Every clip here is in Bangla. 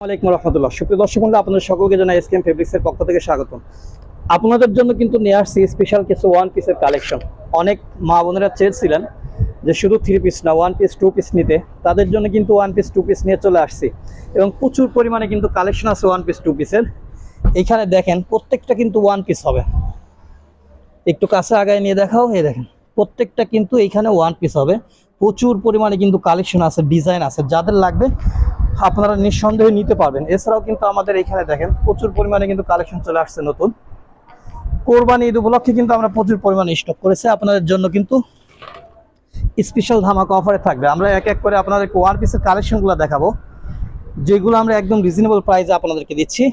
আলাইকুম রহমতুল্লাহ। সুপ্রিয় দর্শক আপনাদের সকলকে জানাই এসকেএম ফেব্রিক্সের পক্ষ থেকে স্বাগতম। আপনাদের জন্য কিন্তু নিয়ে আসছি স্পেশাল কিছু ওয়ান পিসের কালেকশন অনেক মা বোনেরা চেয়েছিলেন যে শুধু থ্রি পিস না ওয়ান পিস টু পিস নিতে। তাদের জন্য কিন্তু ওয়ান পিস টু পিস নিয়ে চলে আসছি। এবং প্রচুর পরিমাণে কিন্তু কালেকশন আছে ওয়ান পিস টু পিসের এখানে দেখেন, প্রত্যেকটা কিন্তু ওয়ান পিস হবে। একটু কাছে আগায় নিয়ে দেখাও, এই দেখেন, প্রত্যেকটা কিন্তু এইখানে ওয়ান পিস হবে। প্রচুর পরিমাণে কিন্তু কালেকশন আছে ডিজাইন আছে, যাদের লাগবে আপনারা নিঃসন্দেহে নিতে পারবেন। এছাড়াও কিন্তু আমাদের এখানে দেখেন, প্রচুর পরিমাণে কিন্তু কালেকশন চলে আসছে নতুন। কোরবানি ঈদ উপলক্ষে কিন্তু আমরা প্রচুর পরিমাণে স্টক করেছি। আপনাদের জন্য কিন্তু স্পেশাল ধামাকা অফারে থাকবে। আমরা এক এক করে আপনাদের ওয়ান পিসের কালেকশনগুলো দেখাবো, যেগুলো আমরা একদম রিজনেবল প্রাইসে আপনাদেরকে দিচ্ছি।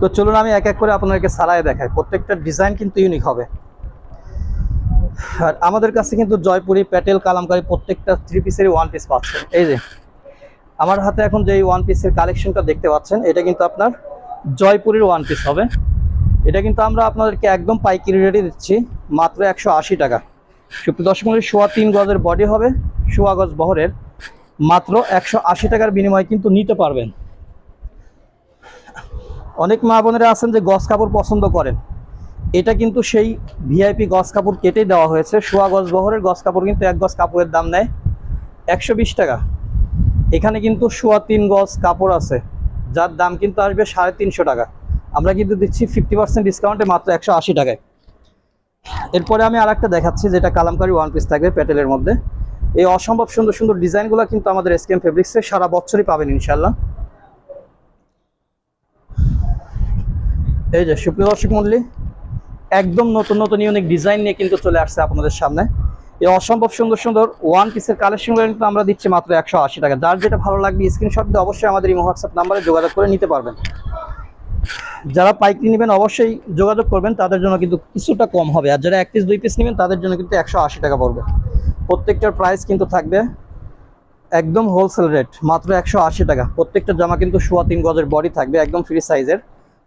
তো চলুন আমি এক এক করে আপনাদেরকে সারায় দেখাই। প্রত্যেকটা ডিজাইন কিন্তু ইউনিক হবে। আর আমাদের কাছে কিন্তু জয়পুরি প্যাটেল কালামকারি প্রত্যেকটা থ্রি পিসেরই ওয়ান পিস পাচ্ছেন। এই যে, আমার হাতে এখন যে ওয়ান পিসের কালেকশনটা দেখতে পাচ্ছেন, এটা কিন্তু আপনার জয়পুরের ওয়ান পিস হবে। এটা কিন্তু আমরা আপনাদেরকে একদম পাইকারি রেটে দিচ্ছি, মাত্র একশো আশি টাকা। দর্শক মন্ডলী, সোয়া তিন গজের বডি হবে, সোয়া গজ বহরের। মাত্র একশো আশি টাকার বিনিময়ে কিন্তু নিতে পারবেন। অনেক মা বোনেরা আছেন যে গজ কাপড় পছন্দ করেন। এটা কিন্তু সেই ভিআইপি গজ কাপড় কেটেই দেওয়া হয়েছে। শোয়া গজ বহরের গজ কাপড় কিন্তু এক গজ কাপড়ের দাম নেয় একশো বিশ টাকা। এখানে কিন্তু শোয়া তিন গজ কাপড় আছে, যার দাম কিন্তু আসবে সাড়ে তিনশো টাকা। আমরা কিন্তু দিচ্ছি ফিফটি পার্সেন্ট ডিসকাউন্টে মাত্র একশো আশি টাকায়। এরপরে আমি আর একটা দেখাচ্ছি, যেটা কালামকারি ওয়ান পিস থাকবে প্যাটেলের মধ্যে। এই অসম্ভব সুন্দর সুন্দর ডিজাইনগুলো কিন্তু আমাদের এসকেএম ফেব্রিক্সে সারা বছরই পাবেন ইনশাল্লাহ এই যে সুপ্রিয় দর্শক মন্ডলী একদম নতুন নতুন ইউনিক ডিজাইন নিয়ে কিন্তু চলে আসছে আপনাদের সামনে। এই অসম্ভব সুন্দর সুন্দর ওয়ান পিসের কালেকশনগুলো কিন্তু আমরা দিচ্ছি মাত্র একশো আশি টাকা। যার যেটা ভালো লাগবে স্ক্রিনশট দিয়ে অবশ্যই আমাদের ইমো হোয়াটসঅ্যাপ নাম্বারে যোগাযোগ করে নিতে পারবেন। যারা পাইকারি নেবেন অবশ্যই যোগাযোগ করবেন, তাদের জন্য কিন্তু কিছুটা কম হবে। আর যারা এক পিস দুই পিস নেবেন, তাদের জন্য কিন্তু একশো আশি টাকা পড়বে। প্রত্যেকটার প্রাইস কিন্তু থাকবে একদম হোলসেল রেট মাত্র একশো আশি টাকা। প্রত্যেকটা জামা কিন্তু সোয়া তিন গজের বডি থাকবে, একদম ফ্রি সাইজের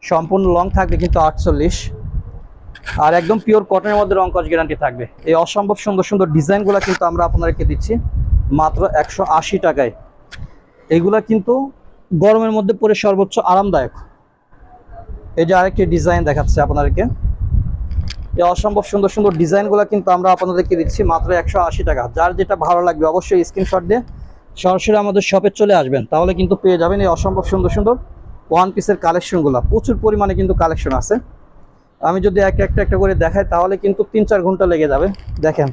সম্পূর্ণ লং থাকবে কিন্তু আটচল্লিশ। আর একদম পিওর কটনের মধ্যে রং কস গ্যারান্টি থাকবে। এই অসম্ভব সুন্দর সুন্দর ডিজাইনগুলো কিন্তু আমরা আপনাদেরকে দিচ্ছি মাত্র একশো আশি টাকায়। এগুলা কিন্তু গরমের মধ্যে পরে সর্বোচ্চ আরামদায়ক। এই যে আরেকটি ডিজাইন দেখাচ্ছে আপনাদেরকে। এই অসম্ভব সুন্দর সুন্দর ডিজাইনগুলো কিন্তু আমরা আপনাদেরকে দিচ্ছি মাত্র একশো আশি টাকা। যার যেটা ভালো লাগবে অবশ্যই স্ক্রিনশট দিয়ে সরাসরি আমাদের শপে চলে আসবেন। তাহলে কিন্তু পেয়ে যাবেন এই অসম্ভব সুন্দর সুন্দর ওয়ান পিসের কালেকশনগুলো প্রচুর পরিমাণে কিন্তু কালেকশন আছে। আমি যদি এক একটা একটা করে দেখাই, তাহলে কিন্তু তিন চার ঘণ্টা লেগে যাবে। দেখেন,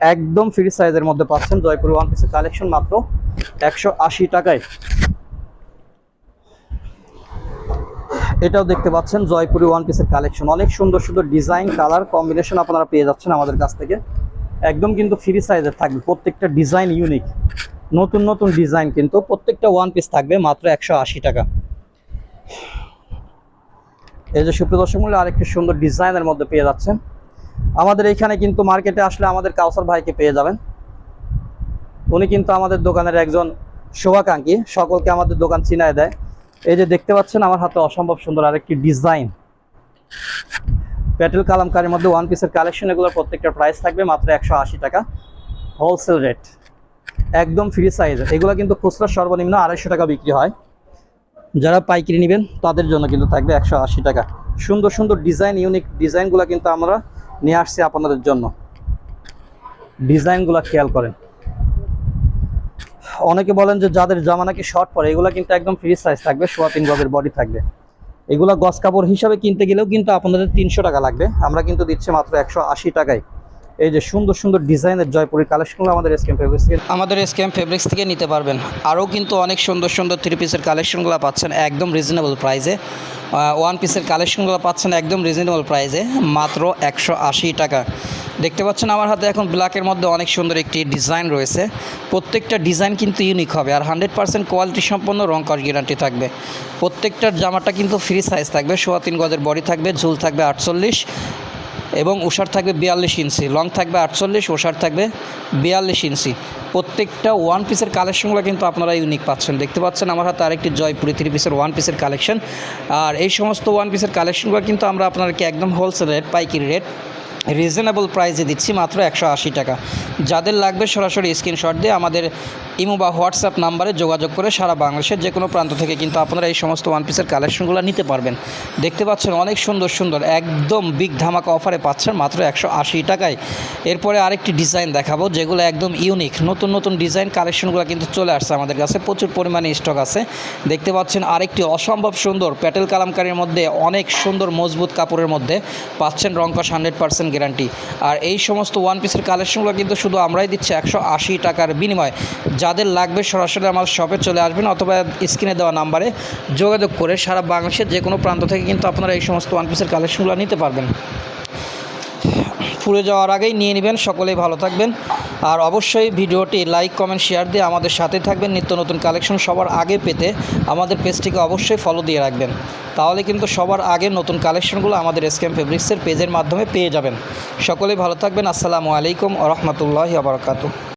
একদম ফ্রি সাইজের মধ্যে পাচ্ছেন জয়পুর ওয়ান পিসের কালেকশন মাত্র একশো আশি টাকায়। এটাও দেখতে পাচ্ছেন জয়পুরি ওয়ান পিসের কালেকশন অনেক সুন্দর সুন্দর ডিজাইন কালার কম্বিনেশন আপনারা পেয়ে যাচ্ছেন আমাদের কাছ থেকে। একদম কিন্তু ফ্রি সাইজের থাকবে, প্রত্যেকটা ডিজাইন ইউনিক নতুন নতুন ডিজাইন কিন্তু প্রত্যেকটা ওয়ান পিস থাকবে মাত্র একশো আশি টাকা। এই যে সুপ্রিয় দর্শক মূল্য আরেকটি সুন্দর ডিজাইনের মধ্যে পেয়ে যাচ্ছেন। আমাদের এইখানে কিন্তু মার্কেটে আসলে আমাদের কাউসার ভাইকে পেয়ে যাবেন। উনি কিন্তু আমাদের দোকানের একজন শুভাকাঙ্ক্ষী, সকলকে আমাদের দোকান চিনায় দেয়। এই যে দেখতে পাচ্ছেন, আমার হাতে অসম্ভব সুন্দর আরেকটি ডিজাইন। প্যাটেল কালামকারের মধ্যে ওয়ান পিসের কালেকশন এগুলোর প্রত্যেকটা প্রাইস থাকবে মাত্র একশো আশি টাকা। হোলসেল রেট একদম ফ্রি সাইজ এগুলো কিন্তু খুচরা সর্বনিম্ন আড়াইশো টাকা বিক্রি হয়। যারা পাইকারি নেবেন, তাদের জন্য কিন্তু থাকবে একশো আশি টাকা। সুন্দর সুন্দর ডিজাইন, ইউনিক ডিজাইনগুলো কিন্তু আমরা নিয়ে আসছি আপনাদের জন্য। ডিজাইনগুলো খেয়াল করেন। অনেকে বলেন যে যাদের জামা নাকি শর্ট পরে, এগুলো কিন্তু একদম ফ্রি সাইজ থাকবে, সোয়া তিন গজের বডি থাকবে। এগুলো গস কাপড় হিসাবে কিনতে গেলেও কিন্তু আপনাদের তিনশো টাকা লাগবে। আমরা কিন্তু দিচ্ছি মাত্র একশো আশি টাকায়। এই যে সুন্দর সুন্দর ডিজাইনের জয়পুরের কালেকশনগুলো আমাদের স্ক্যাম ফেব্রিক্স থেকে আমাদের স্ক্যাম ফেব্রিক্স থেকে নিতে পারবেন। আরও কিন্তু অনেক সুন্দর সুন্দর থ্রি পিসের কালেকশনগুলো পাচ্ছেন একদম রিজনেবল প্রাইসে ওয়ান পিসের কালেকশনগুলো পাচ্ছেন একদম রিজনেবল প্রাইসে মাত্র একশো আশি টাকা। দেখতে পাচ্ছেন আমার হাতে এখন ব্ল্যাকের মধ্যে অনেক সুন্দর একটি ডিজাইন রয়েছে। প্রত্যেকটা ডিজাইন কিন্তু ইউনিক হবে আর হান্ড্রেড পার্সেন্ট কোয়ালিটি সম্পন্ন রং কস গ্যারান্টি থাকবে। প্রত্যেকটার জামাটা কিন্তু ফ্রি সাইজ থাকবে, সোয়া তিন গজের বডি থাকবে, ঝুল থাকবে আটচল্লিশ। এবং ওষার থাকবে বিয়াল্লিশ ইঞ্চি। লং থাকবে আটচল্লিশ ওষার থাকবে বিয়াল্লিশ ইঞ্চি। প্রত্যেকটা ওয়ান পিসের কালেকশনগুলো কিন্তু আপনারা ইউনিক পাচ্ছেন। দেখতে পাচ্ছেন আমার হাতে আরেকটি জয়পুরি থ্রি পিসের ওয়ান পিসের কালেকশন আর এই সমস্ত ওয়ান পিসের কালেকশনগুলো কিন্তু আমরা আপনাদেরকে একদম হোলসেল রেট পাইকারি রেট রিজনেবল প্রাইসে দিচ্ছি মাত্র একশো আশি টাকা। যাদের লাগবে সরাসরি স্ক্রিনশট দিয়ে আমাদের ইমো বা হোয়াটসঅ্যাপ নাম্বারে যোগাযোগ করে সারা বাংলাদেশের যে কোনো প্রান্ত থেকে কিন্তু আপনারা এই সমস্ত ওয়ান পিসের কালেকশনগুলো নিতে পারবেন। দেখতে পাচ্ছেন অনেক সুন্দর সুন্দর, একদম বিগ ধামাকা অফারে পাচ্ছেন মাত্র একশো আশি টাকায়। এরপরে আরেকটি ডিজাইন দেখাবো, যেগুলো একদম ইউনিক নতুন নতুন ডিজাইন কালেকশনগুলো কিন্তু চলে আসছে আমাদের কাছে, প্রচুর পরিমাণে স্টক আছে। দেখতে পাচ্ছেন আরেকটি অসম্ভব সুন্দর প্যাটেল কালামকারীর মধ্যে অনেক সুন্দর মজবুত কাপড়ের মধ্যে পাচ্ছেন রঙ্কশ হান্ড্রেড পার্সেন্ট গ্যারান্টি আর এই সমস্ত ওয়ান পিসের কালেকশনগুলো কিন্তু শুধু আমরাই দিচ্ছি একশো আশি টাকার বিনিময়। যাদের লাগবে সরাসরি আমার শপে চলে আসবেন অথবা স্ক্রিনে দেওয়া নাম্বারে যোগাযোগ করে সারা বাংলাদেশের যে কোনো প্রান্ত থেকে কিন্তু আপনারা এই সমস্ত ওয়ান পিসের কালেকশনগুলো নিতে পারবেন। পুড়ে যাওয়ার আগেই নিয়ে নেবেন। সকলেই ভালো থাকবেন। আর অবশ্যই ভিডিওটি লাইক, কমেন্ট, শেয়ার দিয়ে আমাদের সাথে থাকবেন। নিত্য নতুন কালেকশন সবার আগে পেতে আমাদের পেজটিকে অবশ্যই ফলো দিয়ে রাখবেন। তাহলে কিন্তু সবার আগে নতুন কালেকশনগুলো আমাদের এসকেম ফেব্রিক্সের পেজের মাধ্যমে পেয়ে যাবেন। সকলেই ভালো থাকবেন। আসসালামু আলাইকুম আ রহমতুল্লাহি আবরকাতু